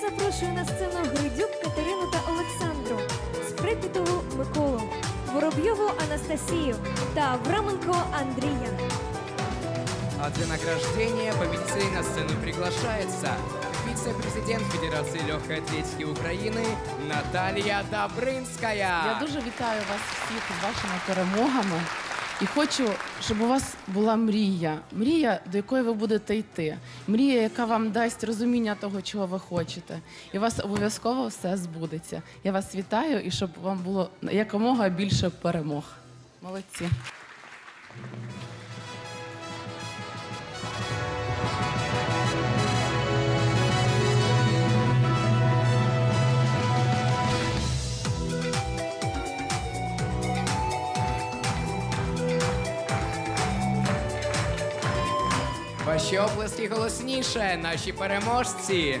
запрошую на сцену Гридюк Катерину та Олександру, Сприпітову Миколу, Воробйову Анастасію та Авраменко Андрія. А для награждения победителей на сцену приглашается вице-президент Федерации легкой атлетики Украины Наталья Добрынская. Я дуже вітаю вас всіх з вашими перемогами. І хочу, щоб у вас була мрія. Мрія, до якої ви будете йти. Мрія, яка вам дасть розуміння того, чого ви хочете. І у вас обов'язково все збудеться. Я вас вітаю і щоб вам було якомога більше перемог. Молодці. Ваші оплески голосніше, наші переможці.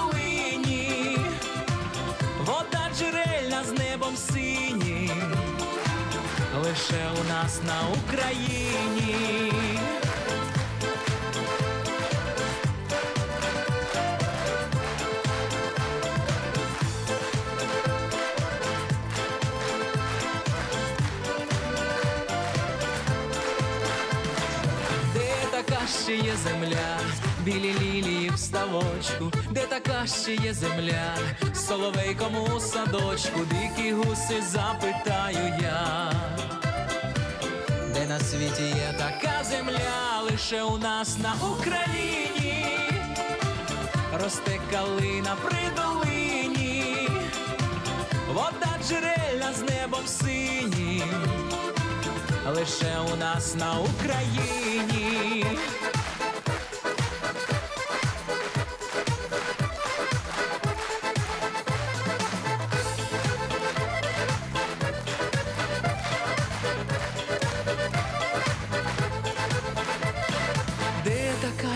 лише у нас на Україні. Ще є земля, білі лілії в ставочку, де така ще є земля, соловейком у садочку, дикі гуси запитаю я. На світі є така земля, лише у нас на Україні росте калина при долині, вода джерельна з небом синім, лише у нас на Україні.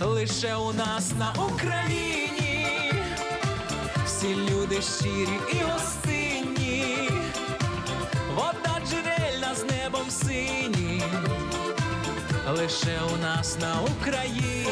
лише у нас на Україні. Всі люди щирі і гостинні, вода джерельна з небом синім, лише у нас на Україні.